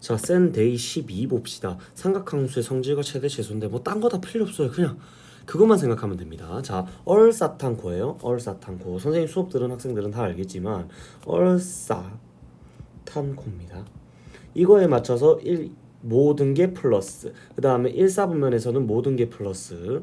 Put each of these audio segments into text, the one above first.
자, 센 데이 12 봅시다. 삼각함수의 성질과 최대 최소인데 뭐 딴 거 다 필요 없어요. 그냥 그것만 생각하면 됩니다. 자, 얼사탄코예요. 얼사탄코. 선생님 수업 들은 학생들은 다 알겠지만 얼사탄코입니다. 이거에 맞춰서 1 모든 게 플러스. 그 다음에 1, 4분면에서는 모든 게 플러스.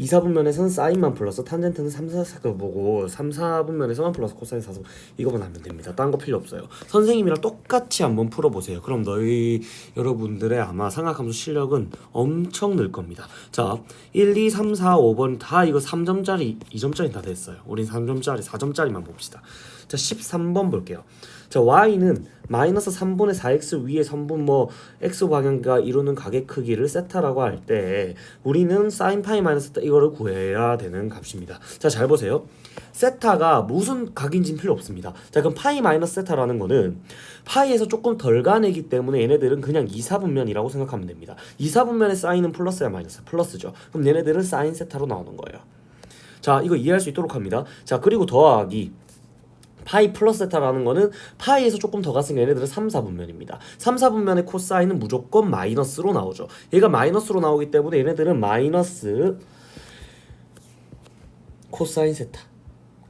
2, 4분면에서는 사인만 플러스 탄젠트는 3, 4, 4 보고 3, 4분면에서만 플러스 코사인 4, 4 이거만 하면 됩니다. 딴 거 필요 없어요. 선생님이랑 똑같이 한번 풀어보세요. 그럼 너희 여러분들의 아마 삼각함수 실력은 엄청 늘 겁니다. 자, 1, 2, 3, 4, 5번 다 이거 3점짜리, 2점짜리 다 됐어요. 우린 3점짜리, 4점짜리만 봅시다. 자, 13번 볼게요. 자, y는 마이너스 3분의 4x 위에 선분 뭐 x 방향과 이루는 가계 크기를 세타라고 할 때 우리는 sin 파이 마이너스 이거를 구해야 되는 값입니다. 자, 잘 보세요. 세타가 무슨 각인지는 필요 없습니다. 자, 그럼 파이 마이너스 세타라는 거는 파이에서 조금 덜 가내기 때문에 얘네들은 그냥 2, 4분면이라고 생각하면 됩니다. 2, 4분면의 사인은 플러스야 마이너스? 플러스죠. 그럼 얘네들은 사인 세타로 나오는 거예요. 자, 이거 이해할 수 있도록 합니다. 자, 그리고 더하기 파이 플러스 세타라는 거는 파이에서 조금 더 갔으니까 얘네들은 3, 4분면입니다. 3, 4분면의 코사인은 무조건 마이너스로 나오죠. 얘가 마이너스로 나오기 때문에 얘네들은 마이너스 코사인 세타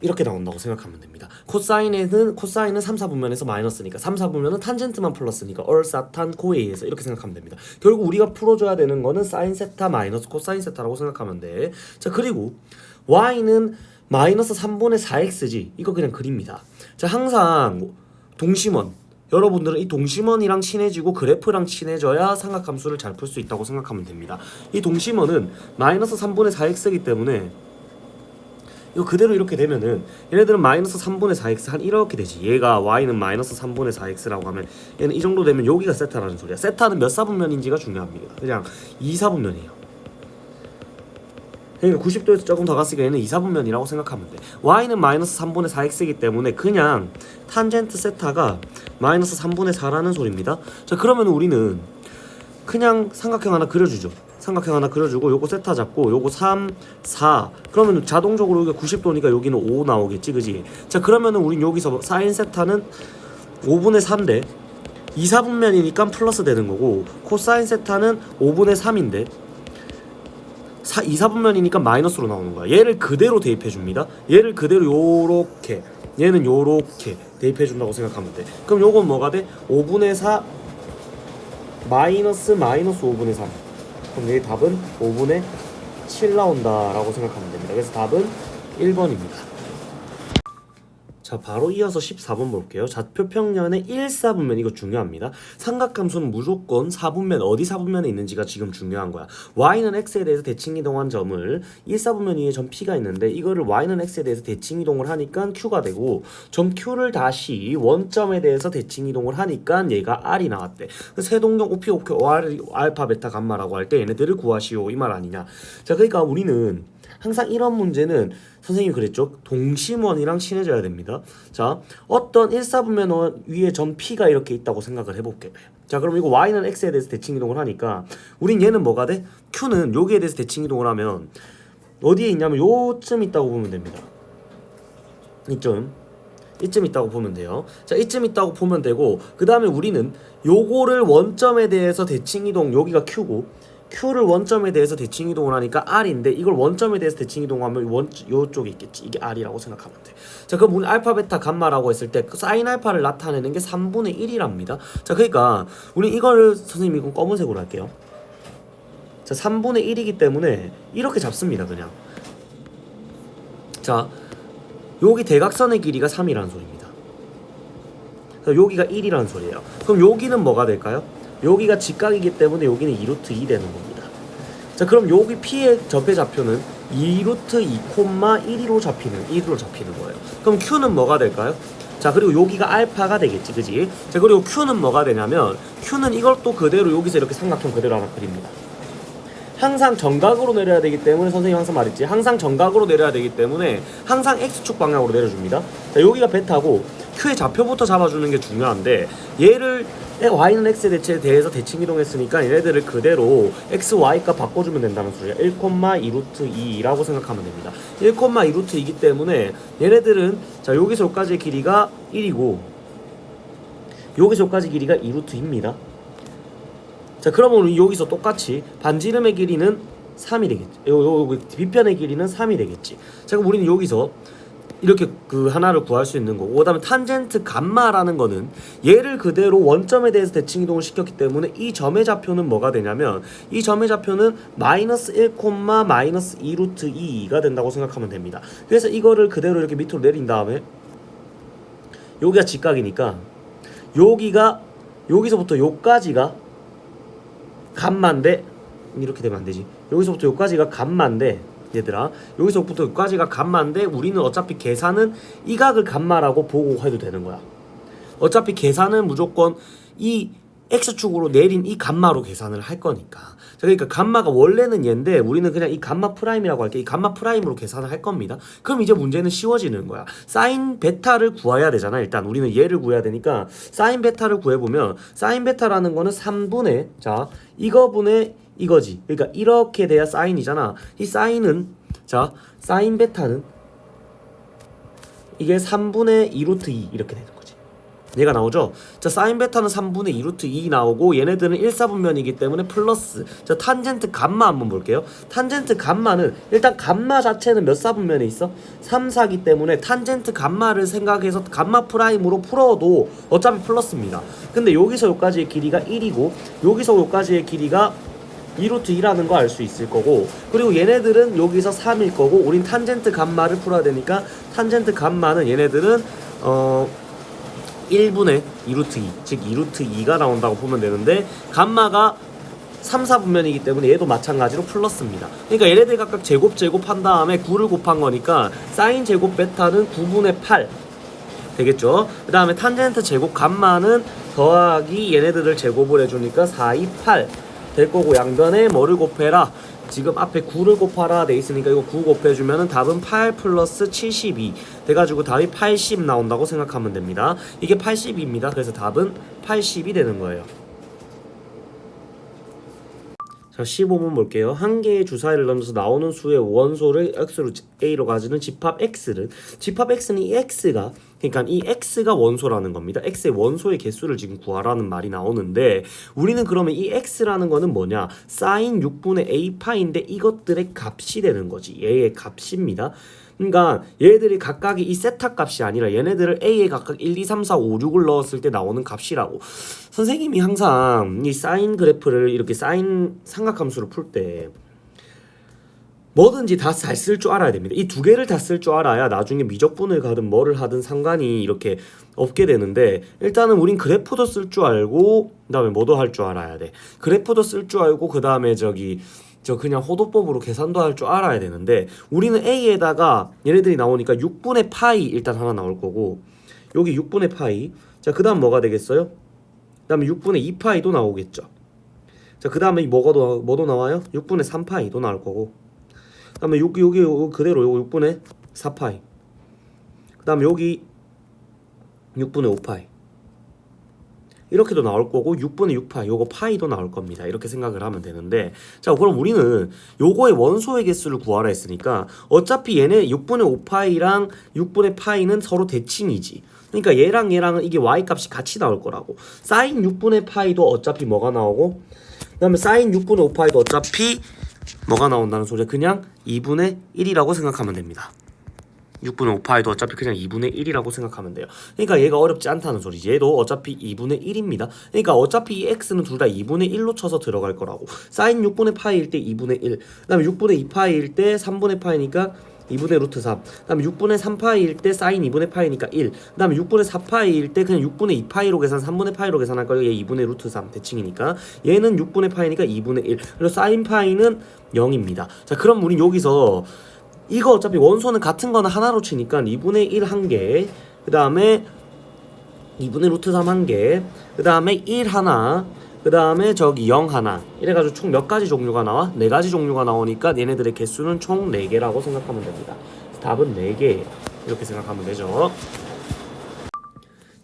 이렇게 나온다고 생각하면 됩니다. 코사인에는 코사인은 3, 4분면에서 마이너스니까 3, 4분면은 탄젠트만 플러스니까 얼사탄 코에이에서 이렇게 생각하면 됩니다. 결국 우리가 풀어줘야 되는 거는 사인 세타 마이너스 코사인 세타라고 생각하면 돼. 자 그리고 y는 마이너스 3분의 4x지. 이거 그냥 그립니다. 자 항상 동심원. 여러분들은 이 동심원이랑 친해지고 그래프랑 친해져야 삼각함수를 잘 풀 수 있다고 생각하면 됩니다. 이 동심원은 마이너스 3분의 4x이기 때문에 이거 그대로 이렇게 되면은 얘네들은 마이너스 3분의 4x 한 이렇게 되지. 얘가 y는 마이너스 3분의 4x라고 하면 얘는 이 정도 되면 여기가 세타라는 소리야. 세타는 몇 사분면인지가 중요합니다. 그냥 2 사분면이에요 그러니까 90도에서 조금 더 갔으니까 얘는 2, 4분면이라고 생각하면 돼 y는 마이너스 3분의 4x이기 때문에 그냥 탄젠트 세타가 마이너스 3분의 4라는 소리입니다 자 그러면 우리는 그냥 삼각형 하나 그려주죠. 삼각형 하나 그려주고 요거 세타 잡고 요거 3, 4 그러면 자동적으로 여기가 90도니까 여기는 5 나오겠지 그지? 자 그러면은 우린 여기서 사인 세타는 5분의 3인데 2, 4분면이니까 플러스 되는 거고 코사인 세타는 5분의 3인데 4, 2, 4분면이니까 마이너스로 나오는 거야. 얘를 그대로 대입해 줍니다. 얘를 그대로 요렇게 얘는 요렇게 대입해 준다고 생각하면 돼. 그럼 요건 뭐가 돼? 5분의 4 마이너스 마이너스 5분의 3 그럼 여기 답은 5분의 7 나온다라고 생각하면 됩니다. 그래서 답은 1번입니다 자 바로 이어서 14번 볼게요. 좌표평면의 1, 4분면 이거 중요합니다. 삼각함수는 무조건 4분면 어디 4분면에 있는지가 지금 중요한 거야. y는 x에 대해서 대칭이동한 점을 1, 4분면 위에 점 p가 있는데 이거를 y는 x에 대해서 대칭이동을 하니까 q가 되고 점 q를 다시 원점에 대해서 대칭이동을 하니까 얘가 r이 나왔대. 세동경 오피 오케 R 알파 베타 감마라고 할 때 얘네들을 구하시오. 이 말 아니냐. 자 그러니까 우리는 항상 이런 문제는 선생님이 그랬죠. 동심원이랑 친해져야 됩니다. 자, 어떤 1, 4분면 위에 점 P가 이렇게 있다고 생각을 해볼게요. 자, 그럼 이거 Y는 X에 대해서 대칭 이동을 하니까 우린 얘는 뭐가 돼? Q는 여기에 대해서 대칭 이동을 하면 어디에 있냐면 요쯤 있다고 보면 됩니다. 이쯤. 이쯤 있다고 보면 돼요. 자, 이쯤 있다고 보면 되고 그 다음에 우리는 요거를 원점에 대해서 대칭 이동 여기가 Q고 Q를 원점에 대해서 대칭 이동을 하니까 R인데 이걸 원점에 대해서 대칭 이동하면 원 요쪽에 있겠지. 이게 R이라고 생각하면 돼. 자, 그럼 우리 알파 베타 감마라고 했을 때그 사인 알파를 나타내는 게 3분의 1이랍니다. 자, 그러니까 우리 이거를 선생님 이건 검은색으로 할게요. 자, 3분의 1이기 때문에 이렇게 잡습니다, 그냥. 자, 여기 대각선의 길이가 3이라는 소리입니다. 자, 여기가 1이라는 소리예요. 그럼 여기는 뭐가 될까요? 여기가 직각이기 때문에 여기는 2루트 2 되는 겁니다. 자, 그럼 여기 P의 접해 좌표는 2루트 2 콤마 1로 잡히는 1로 잡히는 거예요. 그럼 Q는 뭐가 될까요? 자, 그리고 여기가 알파가 되겠지, 그지? 자, 그리고 Q는 뭐가 되냐면 Q는 이걸 또 그대로 여기서 이렇게 삼각형 그대로 하나 그립니다. 항상 정각으로 내려야 되기 때문에 선생님 항상 말했지 항상 정각으로 내려야 되기 때문에 항상 x축 방향으로 내려줍니다 자 여기가 베타고 q의 좌표부터 잡아주는 게 중요한데 얘를 y는 x에 대체에 대해서 대칭 이동했으니까 얘네들을 그대로 x, y값 바꿔주면 된다는 소리야 1, 2 루트 2라고 생각하면 됩니다 1, 2 루트 2이기 때문에 얘네들은 자 여기서 여기까지의 길이가 1이고 여기서 여기까지 길이가 2 루트입니다. 자 그러면 우리 여기서 똑같이 반지름의 길이는 3이 되겠지. 요, 요, 요 뒤편의 길이는 3이 되겠지. 자 그럼 우리는 여기서 이렇게 그 하나를 구할 수 있는 거고 그다음에 탄젠트 감마라는 거는 얘를 그대로 원점에 대해서 대칭 이동을 시켰기 때문에 이 점의 좌표는 뭐가 되냐면 이 점의 좌표는 마이너스 1, 마이너스 2 루트 2가 된다고 생각하면 됩니다. 그래서 이거를 그대로 이렇게 밑으로 내린 다음에 여기가 직각이니까 여기가 여기서부터 요까지가 감마인데 이렇게 되면 안 되지. 여기서부터 여기까지가 감마인데 얘들아 여기서부터 여기까지가 감마인데 우리는 어차피 계산은 이 각을 감마라고 보고 해도 되는 거야. 어차피 계산은 무조건 이 x축으로 내린 이 감마로 계산을 할 거니까. 자, 그러니까 감마가 원래는 얘인데 우리는 그냥 이 감마 프라임이라고 할게. 이 감마 프라임으로 계산을 할 겁니다. 그럼 이제 문제는 쉬워지는 거야. 사인 베타를 구해야 되잖아. 일단 우리는 얘를 구해야 되니까 사인 베타를 구해보면 사인 베타라는 거는 3분의 자 이거분의 이거지. 그러니까 이렇게 돼야 사인이잖아. 이 사인은 자 사인 베타는 이게 3분의 2 루트 2 이렇게 되는 거지. 얘가 나오죠? 자, 사인 베타는 3분의 2 루트 2 나오고 얘네들은 1, 4분면이기 때문에 플러스 자, 탄젠트 감마 한번 볼게요. 탄젠트 감마는 일단 감마 자체는 몇 사분면에 있어? 3, 4기 때문에 탄젠트 감마를 생각해서 감마 프라임으로 풀어도 어차피 플러스입니다. 근데 여기서 여기까지의 길이가 1이고 여기서 여기까지의 길이가 2루트 2라는 거 알 수 있을 거고 그리고 얘네들은 여기서 3일 거고 우린 탄젠트 감마를 풀어야 되니까 탄젠트 감마는 얘네들은 어 1분의 2루트 2, 즉 2루트 2가 나온다고 보면 되는데 감마가 3, 4분면이기 때문에 얘도 마찬가지로 플러스입니다. 그러니까 얘네들 각각 제곱 제곱한 다음에 9를 곱한 거니까 사인 제곱 베타는 9분의 8 되겠죠. 그 다음에 탄젠트 제곱 감마는 더하기 얘네들을 제곱을 해주니까 4, 2, 8 될 거고 양변에 뭐를 곱해라 지금 앞에 9를 곱하라 돼 있으니까 이거 9 곱해주면은 답은 8 플러스 72 돼가지고 답이 80 나온다고 생각하면 됩니다. 이게 80입니다. 그래서 답은 80이 되는 거예요. 자, 15번 볼게요. 한 개의 주사위를 던져서 나오는 수의 원소를 x로 a로 가지는 집합 x를 집합 x는 이 x가 그러니까 이 x가 원소라는 겁니다. x의 원소의 개수를 지금 구하라는 말이 나오는데 우리는 그러면 이 x라는 거는 뭐냐? 사인 6분의 a 파인데 이것들의 값이 되는 거지. 얘의 값입니다. 그러니까 얘들이 각각이 이 세타 값이 아니라 얘네들을 a에 각각 1, 2, 3, 4, 5, 6을 넣었을 때 나오는 값이라고. 선생님이 항상 이 사인 그래프를 이렇게 사인 삼각함수를 풀때 뭐든지 다 잘 쓸 줄 알아야 됩니다. 이 두 개를 다 쓸 줄 알아야 나중에 미적분을 가든 뭐를 하든 상관이 이렇게 없게 되는데 일단은 우린 그래프도 쓸 줄 알고 그다음에 뭐도 할 줄 알아야 돼. 그래프도 쓸 줄 알고 그다음에 저기 저 그냥 호도법으로 계산도 할 줄 알아야 되는데 우리는 a에다가 얘네들이 나오니까 6분의 파이 일단 하나 나올 거고 여기 6분의 파이 자 그다음 뭐가 되겠어요? 그다음에 6분의 2파이도 나오겠죠. 자 그다음에 뭐가 더 뭐도 나와요? 6분의 3파이도 나올 거고 그 다음에 여기 여기 여기 그대로 요거 6분의 4파이 그 다음에 여기 6분의 5파이 이렇게도 나올 거고 6분의 6파이 요거 파이도 나올 겁니다. 이렇게 생각을 하면 되는데 자 그럼 우리는 요거의 원소의 개수를 구하라 했으니까 어차피 얘네 6분의 5파이랑 6분의 파이는 서로 대칭이지. 그러니까 얘랑 얘랑은 이게 y 값이 같이 나올 거라고. 사인 6분의 파이도 어차피 뭐가 나오고 그 다음에 사인 6분의 5파이도 어차피 뭐가 나온다는 소리야. 그냥 2분의 1이라고 생각하면 됩니다. 6분의 5파이도 어차피 그냥 2분의 1이라고 생각하면 돼요. 그러니까 얘가 어렵지 않다는 소리지. 얘도 어차피 2분의 1입니다. 그러니까 어차피 이 x는 둘 다 2분의 1로 쳐서 들어갈 거라고. 사인 6분의 파이일 때 2분의 1. 그 다음에 6분의 2파이일 때 3분의 파이니까 2분의 루트 3. 그 다음에 6분의 3파이일 때 사인 2분의 파이니까 1. 그 다음에 6분의 4파이일 때 그냥 6분의 2파이로 계산 3분의 파이로 계산할 거예요. 얘 2분의 루트 3 대칭이니까. 얘는 6분의 파이니까 2분의 1. 그리고 사인 파이는 0입니다. 자, 그럼 우린 여기서 이거 어차피 원소는 같은 거는 하나로 치니까 2분의 1 한 개, 그 다음에 2분의 루트 3 한 개, 그 다음에 1 하나, 그 다음에 저기 0 하나. 이래가지고 총 몇 가지 종류가 나와? 네 가지 종류가 나오니까 얘네들의 개수는 총 4개라고 생각하면 됩니다. 답은 4개. 이렇게 생각하면 되죠.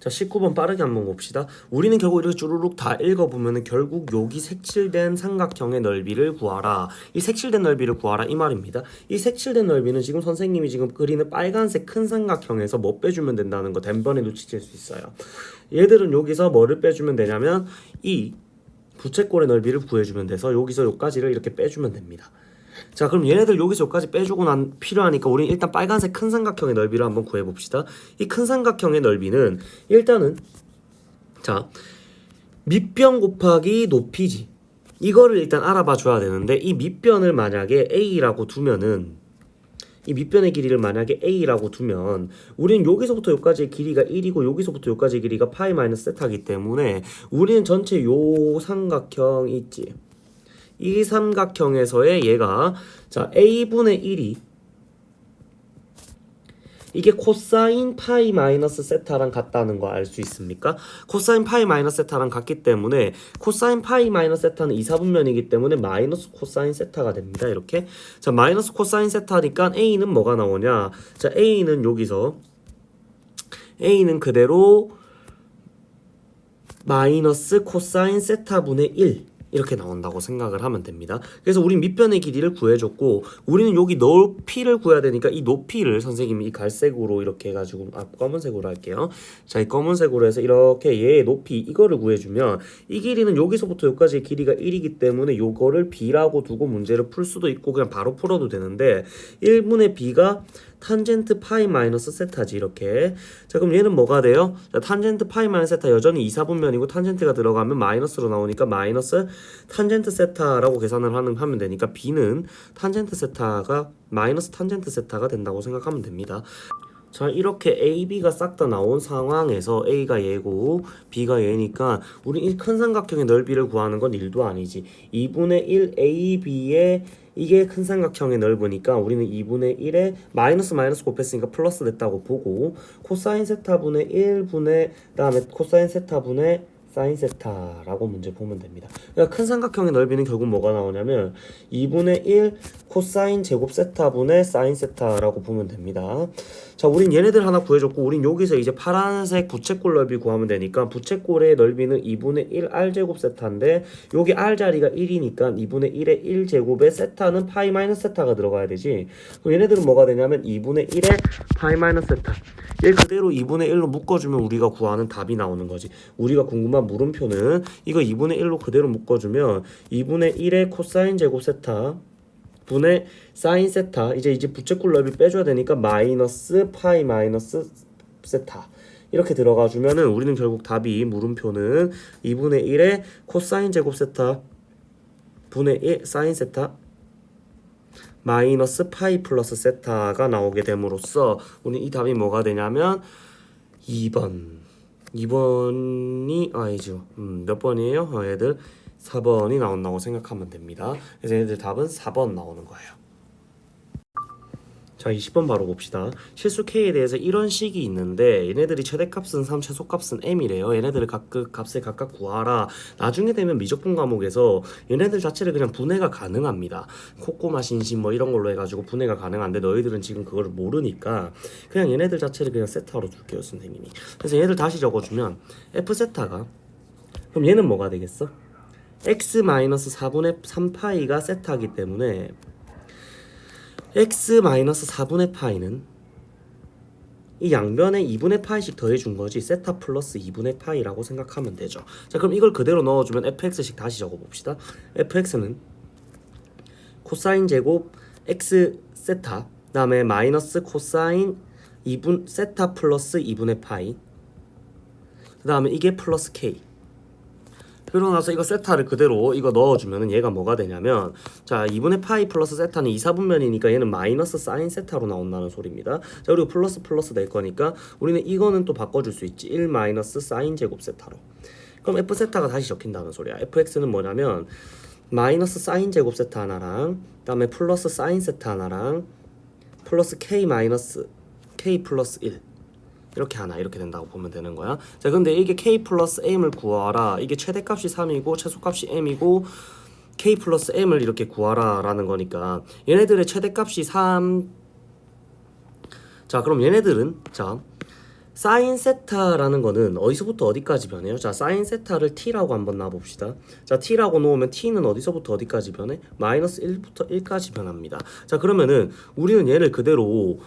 자 19번 빠르게 한번 봅시다. 우리는 결국 이렇게 쭈루룩 다 읽어보면은 결국 여기 색칠된 삼각형의 넓이를 구하라. 이 색칠된 넓이를 구하라 이 말입니다. 이 색칠된 넓이는 지금 선생님이 지금 그리는 빨간색 큰 삼각형에서 뭐 빼주면 된다는 거 단번에 눈치챌 수 있어요. 얘들은 여기서 뭐를 빼주면 되냐면 이 부채꼴의 넓이를 구해주면 돼서 여기서 여기까지를 이렇게 빼주면 됩니다. 자 그럼 얘네들 여기서 여기까지 빼주고 난 필요하니까 우리는 일단 빨간색 큰 삼각형의 넓이를 한번 구해봅시다. 이 큰 삼각형의 넓이는 일단은 자 밑변 곱하기 높이지 이거를 일단 알아봐 줘야 되는데 이 밑변을 만약에 a라고 두면은 이 밑변의 길이를 만약에 a라고 두면 우리는 여기서부터 여기까지의 길이가 1이고 여기서부터 여기까지의 길이가 파이 마이너스 세타이기 때문에 우리는 전체 요 삼각형 있지. 이 삼각형에서의 얘가 자 a분의 1이 이게 코사인 파이 마이너스 세타랑 같다는 거 알 수 있습니까? 코사인 파이 마이너스 세타랑 같기 때문에 코사인 파이 마이너스 세타는 이사분면이기 때문에 마이너스 코사인 세타가 됩니다. 이렇게 자 마이너스 코사인 세타니까 a는 뭐가 나오냐? 자 a는 여기서 a는 그대로 마이너스 코사인 세타분의 1 이렇게 나온다고 생각을 하면 됩니다. 그래서 우리 밑변의 길이를 구해줬고 우리는 여기 높이를 구해야 되니까 이 높이를 선생님이 이 갈색으로 이렇게 해가지고 아 검은색으로 할게요. 자 이 검은색으로 해서 이렇게 얘의 높이 이거를 구해주면 이 길이는 여기서부터 여기까지의 길이가 1이기 때문에 요거를 b라고 두고 문제를 풀 수도 있고 그냥 바로 풀어도 되는데 1분의 b가 탄젠트 파이 마이너스 세타지 이렇게 자 그럼 얘는 뭐가 돼요? 자 탄젠트 파이 마이너스 세타 여전히 이사분면이고 탄젠트가 들어가면 마이너스로 나오니까 마이너스 탄젠트 세타라고 계산을 하는 하면 되니까 b는 탄젠트 세타가 마이너스 탄젠트 세타가 된다고 생각하면 됩니다. 자 이렇게 A, B가 싹 다 나온 상황에서 A가 얘고 B가 얘니까 우리 이큰 삼각형의 넓이를 구하는 건 1도 아니지 2분의 1 A, B의 이게 큰 삼각형의 넓으니까 우리는 2분의 1에 마이너스 마이너스 곱했으니까 플러스 됐다고 보고 코사인 세타분의 1분의 그다음에 코사인 세타분의 사인 세타라고 문제 보면 됩니다. 그러니까 큰 삼각형의 넓이는 결국 뭐가 나오냐면 2분의 1 코사인 제곱 세타분의 사인 세타라고 보면 됩니다. 자, 우린 얘네들 하나 구해줬고, 우린 여기서 이제 파란색 부채꼴 넓이 구하면 되니까 부채꼴의 넓이는 2분의 1 r 제곱 세타인데 여기 r 자리가 1이니까 2분의 1의 1 제곱에 세타는 파이 마이너스 세타가 들어가야 되지. 그럼 얘네들은 뭐가 되냐면 2분의 1의 파이 마이너스 세타. 얘 그대로 2분의 1로 묶어주면 우리가 구하는 답이 나오는 거지. 우리가 궁금한 물음표는 이거 2분의 1로 그대로 묶어주면 2분의 1의 코사인 제곱 세타 분의 사인 세타. 이제 이제 부채꼴 넓이 빼줘야 되니까 마이너스 파이 마이너스 세타. 이렇게 들어가 주면은 우리는 결국 답이 물음표는 2분의 1의 코사인 제곱 세타 분의 1 사인 세타 마이너스 파이 플러스 세타가 나오게 됨으로써 우리 이 답이 뭐가 되냐면 2번. 2번이 아니죠. 음, 몇 번이에요? 어, 얘들 4번이 나온다고 생각하면 됩니다. 그래서 얘들 답은 4번 나오는 거예요. 자 20번 바로 봅시다. 실수 K에 대해서 이런 식이 있는데 얘네들이 최대값은 3 최소값은 M이래요. 얘네들을 각각 값을 각각 구하라. 나중에 되면 미적분 과목에서 얘네들 자체를 그냥 분해가 가능합니다. 코꼬마 신신 뭐 이런 걸로 해가지고 분해가 가능한데 너희들은 지금 그걸 모르니까 그냥 얘네들 자체를 그냥 세타로 줄게요 선생님이. 그래서 얘들 다시 적어주면 F 세타가 그럼 얘는 뭐가 되겠어? X 4분의 3파이가 세타이기 때문에 x 4분의 파이는 이 양변에 2분의 파이씩 더해준 거지 세타 플러스 2분의 파이라고 생각하면 되죠. 자 그럼 이걸 그대로 넣어주면 fx씩 다시 적어봅시다. Fx는 코사인 제곱 x 세타 그다음에 마이너스 코사인 2분 세타 플러스 2분의 파이 그 다음에 이게 플러스 k 그러고 나서 이거 세타를 그대로 이거 넣어주면은 얘가 뭐가 되냐면 자 2분의 파이 플러스 세타는 2, 4분면이니까 얘는 마이너스 사인 세타로 나온다는 소리입니다. 자 그리고 플러스 플러스 될 거니까 우리는 이거는 또 바꿔줄 수 있지. 1 마이너스 사인 제곱 세타로. 그럼 f 세타가 다시 적힌다는 소리야. Fx는 뭐냐면 마이너스 사인 제곱 세타 하나랑 그다음에 플러스 사인 세타 하나랑 플러스 k 마이너스 k 플러스 1 이렇게 하나 이렇게 된다고 보면 되는 거야. 자, 근데 이게 k 플러스 m을 구하라. 이게 최대값이 3이고 최소값이 m이고 k 플러스 m을 이렇게 구하라 라는 거니까 얘네들의 최대값이 3. 자, 그럼 얘네들은 자 사인 세타라는 거는 어디서부터 어디까지 변해요? 자, 사인 세타를 t라고 한번 놔봅시다. 자, t라고 놓으면 t는 어디서부터 어디까지 변해? 마이너스 1부터 1까지 변합니다. 자, 그러면은 우리는 얘를 그대로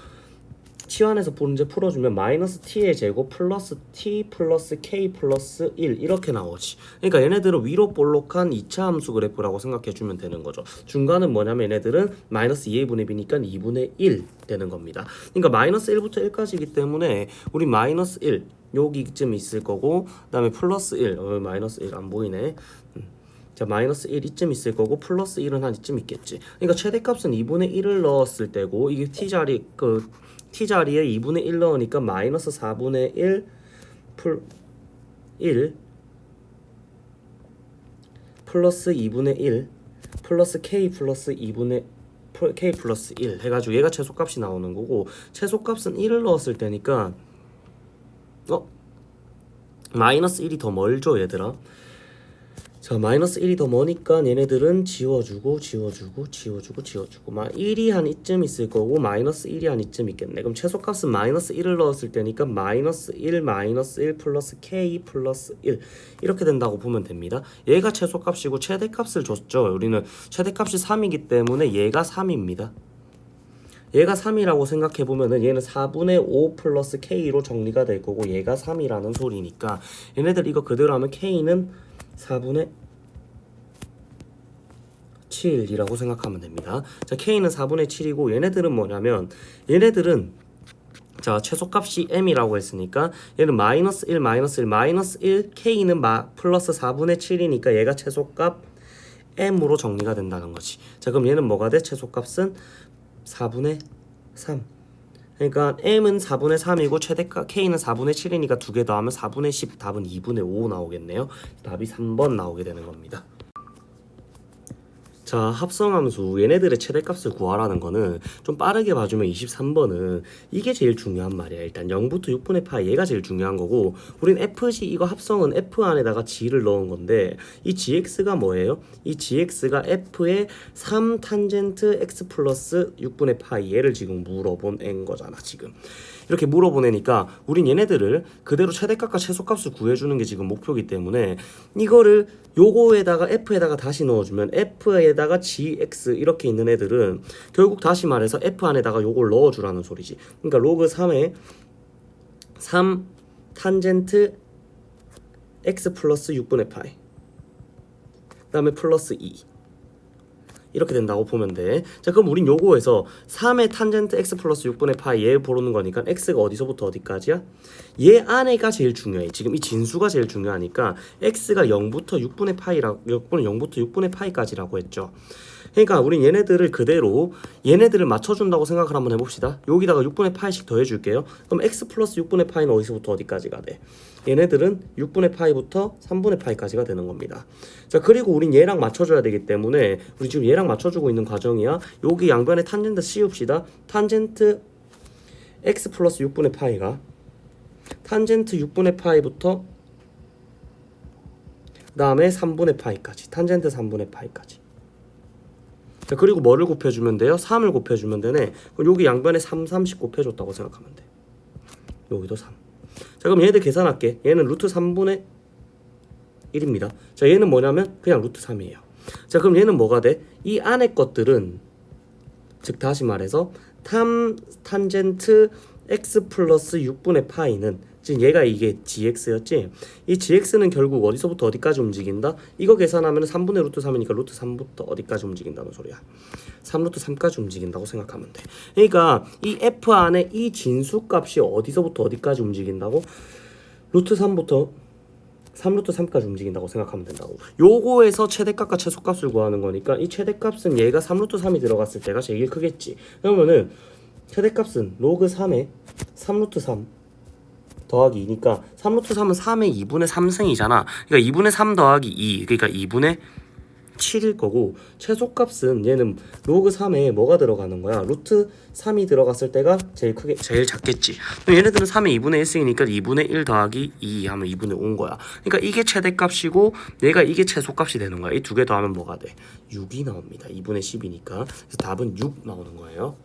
치환해서 문제 풀어주면 마이너스 t의 제곱 플러스 t 플러스 k 플러스 1 이렇게 나오지. 그러니까 얘네들은 위로 볼록한 2차 함수 그래프라고 생각해주면 되는 거죠. 중간은 뭐냐면 얘네들은 마이너스 2의 분의 b니까 2분의 1 되는 겁니다. 그러니까 마이너스 1부터 1까지이기 때문에 우리 마이너스 1 여기쯤 있을 거고 그 다음에 플러스 1 어, 마이너스 1 안 보이네. 음. 자 마이너스 1 이쯤 있을 거고 플러스 1은 한 이쯤 있겠지. 그러니까 최대값은 2분의 1을 넣었을 때고 이게 t 자리 그 t 자리에 2분의 1 넣으니까 마이너스 4분의 1 풀, 1 플러스 2분의 1 플러스 k 플러스 2분의 플- k 플러스 1 해가지고 얘가 최소값이 나오는 거고 최소값은 1을 넣었을 때니까 어? 마이너스 1이 더 멀죠 얘들아 자 마이너스 1이 더 머니까 얘네들은 지워주고 지워주고 지워주고 지워주고. 막 1이 한 이쯤 있을 거고 마이너스 1이 한 이쯤 있겠네. 그럼 최소값은 마이너스 1을 넣었을 때니까 마이너스 1 마이너스 1 플러스 k 플러스 1 이렇게 된다고 보면 됩니다. 얘가 최소값이고 최대값을 줬죠. 우리는 최대값이 3이기 때문에 얘가 3입니다. 얘가 3이라고 생각해 보면은 얘는 4분의 5 플러스 k로 정리가 될 거고 얘가 3이라는 소리니까 얘네들 이거 그대로 하면 k는 4분의 7이라고 생각하면 됩니다. 자, k는 4분의 7이고 얘네들은 뭐냐면 얘네들은 자 최소값이 m이라고 했으니까 얘는 마이너스 1 마이너스 1 마이너스 1 k는 마 플러스 4분의 7이니까 얘가 최소값 m으로 정리가 된다는 거지. 자 그럼 얘는 뭐가 돼? 최소값은 4분의 3. 그러니까 m은 4분의 3이고 최대값 k는 4분의 7이니까 두 개 더하면 4분의 10 답은 2분의 5 나오겠네요. 답이 3번 나오게 되는 겁니다. 자 합성함수 얘네들의 최대값을 구하라는 거는 좀 빠르게 봐주면 23번은 이게 제일 중요한 말이야 일단 0부터 6분의 파이 얘가 제일 중요한 거고 우린 fg 이거 합성은 f 안에다가 g를 넣은 건데 이 gx가 뭐예요? 이 gx가 f의 3 탄젠트 x 플러스 6분의 파이 얘를 지금 물어본 앤 거잖아 지금 이렇게 물어보내니까 우린 얘네들을 그대로 최대값과 최소값을 구해주는 게 지금 목표이기 때문에 이거를 요거에다가 f에다가 다시 넣어주면 f에다가 gx 이렇게 있는 애들은 결국 다시 말해서 f 안에다가 요걸 넣어주라는 소리지. 그러니까 로그 3에 3 탄젠트 x 플러스 6분의 파이. 그 다음에 플러스 2 이렇게 된다고 보면 돼. 자, 그럼 우린 요거에서 3의 탄젠트 x 플러스 6분의 파이 얘 보는 거니까 x가 어디서부터 어디까지야? 얘 안에가 제일 중요해. 지금 이 진수가 제일 중요하니까 x가 0부터 6분의 파이라 6분의 0부터 6분의 파이까지라고 했죠. 그러니까 우린 얘네들을 그대로 얘네들을 맞춰준다고 생각을 한번 해봅시다. 여기다가 6분의 파이씩 더해줄게요. 그럼 x 플러스 6분의 파이는 어디서부터 어디까지가 돼? 얘네들은 6분의 파이부터 3분의 파이까지가 되는 겁니다. 자 그리고 우린 얘랑 맞춰줘야 되기 때문에 우리 지금 얘랑 맞춰주고 있는 과정이야. 여기 양변에 탄젠트 씌웁시다. 탄젠트 x 플러스 6분의 파이가 탄젠트 6분의 파이부터 그 다음에 3분의 파이까지 탄젠트 3분의 파이까지. 자 그리고 뭐를 곱해주면 돼요? 3을 곱해주면 되네. 그럼 여기 양변에 3, 30 곱해줬다고 생각하면 돼. 여기도 3자 그럼 얘들 계산할게. 얘는 루트 3분의 1입니다. 자 얘는 뭐냐면 그냥 루트 3이에요. 자 그럼 얘는 뭐가 돼? 이 안에 것들은 즉 다시 말해서 탐 탄젠트 x 플러스 6분의 파이는 지금 얘가 이게 gx였지? 이 gx는 결국 어디서부터 어디까지 움직인다? 이거 계산하면 3분의 루트 3이니까 루트 3부터 어디까지 움직인다는 소리야. 3루트 3까지 움직인다고 생각하면 돼. 그러니까 이 f 안에 이 진수값이 어디서부터 어디까지 움직인다고? 루트 3부터 3루트 3까지 움직인다고 생각하면 된다고. 요거에서 최대값과 최소값을 구하는 거니까 이 최대값은 얘가 3루트 3이 들어갔을 때가 제일 크겠지. 그러면은 최대값은 로그 3에 3루트 3 더하기 2니까 3루트 3은 3의 2분의 3승이잖아. 그러니까 2분의 3 더하기 2 그러니까 2분의 7일 거고 최소값은 얘는 로그 3에 뭐가 들어가는 거야? 루트 3이 들어갔을 때가 제일 크게 제일 작겠지. 그럼 얘네들은 3의 2분의 1승이니까 2분의 1 더하기 2 하면 2분의 5인 거야. 그러니까 이게 최대값이고 얘가 이게 최소값이 되는 거야. 이 두 개 더하면 뭐가 돼? 6이 나옵니다. 2분의 10이니까. 그래서 답은 6 나오는 거예요.